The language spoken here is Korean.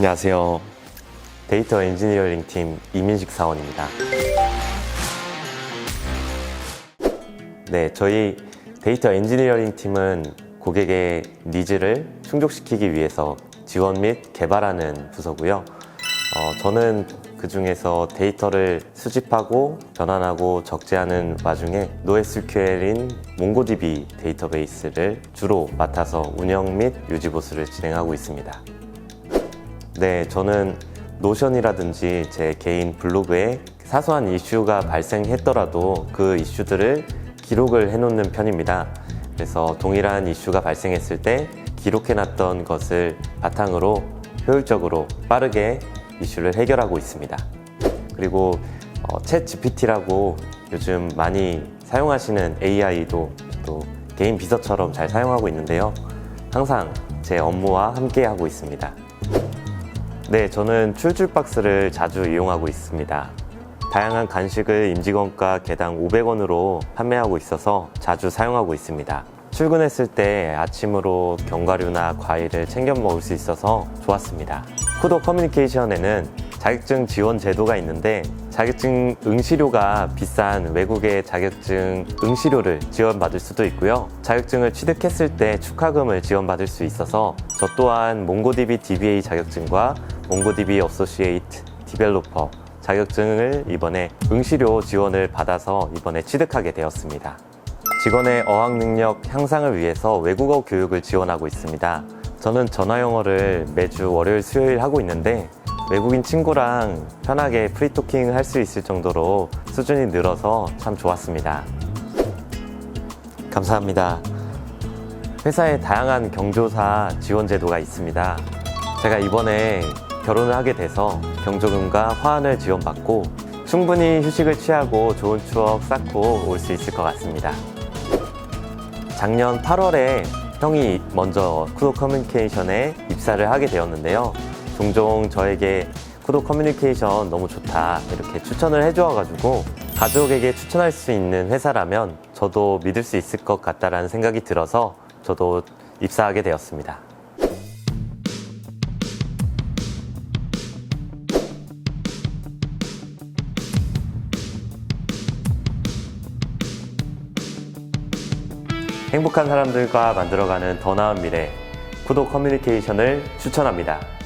안녕하세요. 데이터 엔지니어링 팀 이민식 사원입니다. 네, 저희 데이터 엔지니어링 팀은 고객의 니즈를 충족시키기 위해서 지원 및 개발하는 부서고요. 어, 저는 그 중에서 데이터를 수집하고 변환하고 적재하는 와중에 NoSQL인 몽고DB 데이터베이스를 주로 맡아서 운영 및 유지 보수를 진행하고 있습니다. 네, 저는 노션이라든지 제 개인 블로그에 사소한 이슈가 발생했더라도 그 이슈들을 기록을 해놓는 편입니다. 그래서 동일한 이슈가 발생했을 때 기록해놨던 것을 바탕으로 효율적으로 빠르게 이슈를 해결하고 있습니다. 그리고 어, 챗 GPT라고 요즘 많이 사용하시는 AI도 또 개인 비서처럼 잘 사용하고 있는데요. 항상 제 업무와 함께 하고 있습니다. 네, 저는 출출박스를 자주 이용하고 있습니다. 다양한 간식을 임직원가 개당 500원으로 판매하고 있어서 자주 사용하고 있습니다. 출근했을 때 아침으로 견과류나 과일을 챙겨 먹을 수 있어서 좋았습니다. 쿠도 커뮤니케이션에는 자격증 지원 제도가 있는데 자격증 응시료가 비싼 외국의 자격증 응시료를 지원받을 수도 있고요. 자격증을 취득했을 때 축하금을 지원받을 수 있어서 저 또한 몽고DB DBA 자격증과 몽고DB 어소시에이트 디벨로퍼 자격증을 이번에 응시료 지원을 받아서 이번에 취득하게 되었습니다. 직원의 어학 능력 향상을 위해서 외국어 교육을 지원하고 있습니다. 저는 전화 영어를 매주 월요일, 수요일 하고 있는데 외국인 친구랑 편하게 프리토킹 할 수 있을 정도로 수준이 늘어서 참 좋았습니다. 감사합니다. 회사에 다양한 경조사 지원 제도가 있습니다. 제가 이번에 결혼을 하게 돼서 경조금과 화환을 지원받고 충분히 휴식을 취하고 좋은 추억 쌓고 올 수 있을 것 같습니다. 작년 8월에 형이 먼저 쿠도 커뮤니케이션에 입사를 하게 되었는데요. 종종 저에게 쿠도 커뮤니케이션 너무 좋다 이렇게 추천을 해주어가지고 가족에게 추천할 수 있는 회사라면 저도 믿을 수 있을 것 같다라는 생각이 들어서 저도 입사하게 되었습니다. 행복한 사람들과 만들어가는 더 나은 미래, 구독 커뮤니케이션을 추천합니다.